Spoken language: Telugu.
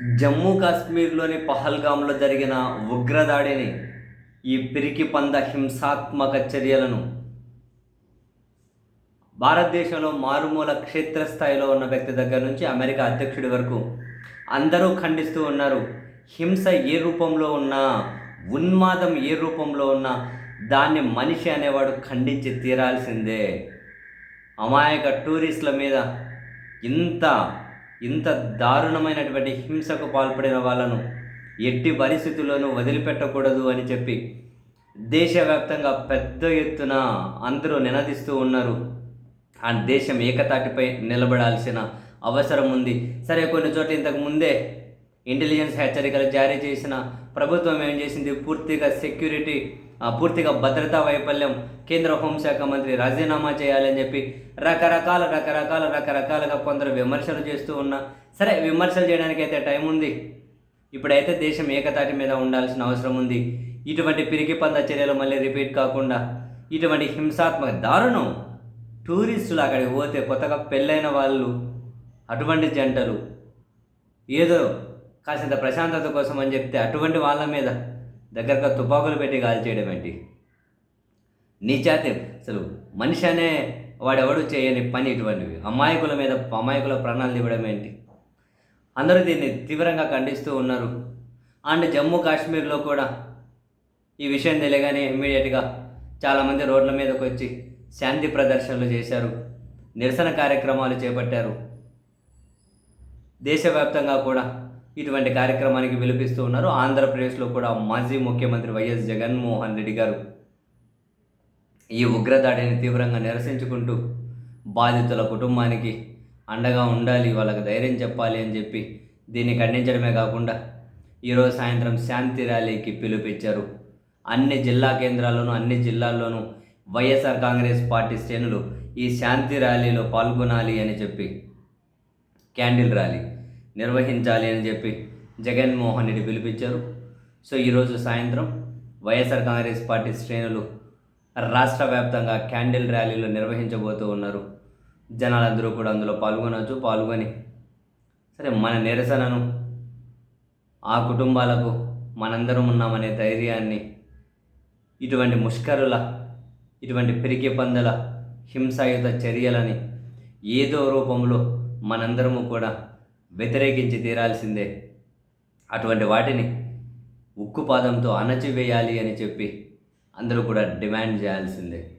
జమ్మూ కాశ్మీర్లోని పహల్గామ్లో జరిగిన ఉగ్రదాడిని ఈ పిరికి పంద హింసాత్మక చర్యలను భారతదేశంలో మారుమూల క్షేత్రస్థాయిలో ఉన్న వ్యక్తి దగ్గర నుంచి అమెరికా అధ్యక్షుడి వరకు అందరూ ఖండిస్తూ ఉన్నారు. హింస ఏ రూపంలో ఉన్నా ఉన్మాదం ఏ రూపంలో ఉన్నా దాన్ని మనిషి అనేవాడు ఖండించి తీరాల్సిందే. అమాయక టూరిస్టుల మీద ఇంత ఇంత దారుణమైనటువంటి హింసకు పాల్పడిన వాళ్ళను ఎట్టి పరిస్థితుల్లోనూ వదిలిపెట్టకూడదు అని చెప్పి దేశవ్యాప్తంగా పెద్ద ఎత్తున అందరూ నినదిస్తూ ఉన్నారు. ఆ దేశం ఏకతాటిపై నిలబడాల్సిన అవసరం ఉంది. సరే కొన్ని చోట్ల ఇంతకు ముందే ఇంటెలిజెన్స్ హెచ్చరికలు జారీ చేసిన ప్రభుత్వం ఏం చేసింది? పూర్తిగా సెక్యూరిటీ పూర్తిగా భద్రతా వైఫల్యం కేంద్ర హోంశాఖ మంత్రి రాజీనామా చేయాలని చెప్పి రకరకాల రకరకాల రకరకాలుగా కొందరు విమర్శలు చేస్తూ ఉన్నా సరే విమర్శలు చేయడానికి అయితే టైం ఉంది. ఇప్పుడైతే దేశం ఏకతాటి మీద ఉండాల్సిన అవసరం ఉంది. ఇటువంటి పిరికి పంద చర్యలు మళ్ళీ రిపీట్ కాకుండా ఇటువంటి హింసాత్మక దారుణం టూరిస్టులు అక్కడికి పోతే కొత్తగా పెళ్ళైన వాళ్ళు అటువంటి జంటలు ఏదో కాసింత ప్రశాంతత కోసం అని చెప్తే అటువంటి వాళ్ళ మీద దగ్గరగా తుపాకులు పెట్టి గాలి చేయడం ఏంటి? నీచాతి అసలు మనిషి అనే వాడెవడు చేయని పని ఇటువంటివి. అమాయకుల మీద అమాయకుల ప్రాణాలు ఇవ్వడం ఏంటి? అందరూ దీన్ని తీవ్రంగా ఖండిస్తూ ఉన్నారు. అండ్ జమ్మూ కాశ్మీర్లో కూడా ఈ విషయం తెలియగానే ఇమ్మీడియట్గా చాలామంది రోడ్ల మీదకి వచ్చి శాంతి ప్రదర్శనలు చేశారు. నిరసన కార్యక్రమాలు చేపట్టారు. దేశవ్యాప్తంగా కూడా ఇటువంటి కార్యక్రమానికి పిలిపిస్తూ ఉన్నారు ఆంధ్రప్రదేశ్లో కూడా మాజీ ముఖ్యమంత్రి వైఎస్ జగన్మోహన్ రెడ్డి గారు. ఈ ఉగ్రదాడిని తీవ్రంగా నిరసించుకుంటూ బాధితుల కుటుంబానికి అండగా ఉండాలి వాళ్ళకి ధైర్యం చెప్పాలి అని చెప్పి దీన్ని ఖండించడమే కాకుండా ఈరోజు సాయంత్రం శాంతి ర్యాలీకి పిలుపిచ్చారు అన్ని జిల్లా కేంద్రాల్లోనూ అన్ని జిల్లాల్లోనూ వైఎస్ఆర్ కాంగ్రెస్ పార్టీ శ్రేణులు ఈ శాంతి ర్యాలీలో పాల్గొనాలి అని చెప్పి క్యాండిల్ ర్యాలీ. నిర్వహించాలి అని చెప్పి జగన్మోహన్ రెడ్డి పిలిపించారు. సో ఈరోజు సాయంత్రం వైఎస్ఆర్ కాంగ్రెస్ పార్టీ శ్రేణులు రాష్ట్ర వ్యాప్తంగా క్యాండిల్ ర్యాలీలు నిర్వహించబోతూ ఉన్నారు. జనాలందరూ కూడా అందులో పాల్గొనవచ్చు. పాల్గొని సరే మన నిరసనను ఆ కుటుంబాలకు మనందరం ఉన్నామనే ధైర్యాన్ని ఇటువంటి ముష్కరుల ఇటువంటి పిరికి పందల హింసాయుత చర్యలని ఏదో రూపంలో మనందరము కూడా వ్యతిరేకించి తీరాల్సిందే. అటువంటి వాటిని ఉక్కుపాదంతో అణచివేయాలి అని చెప్పి అందరూ కూడా డిమాండ్ చేయాల్సిందే.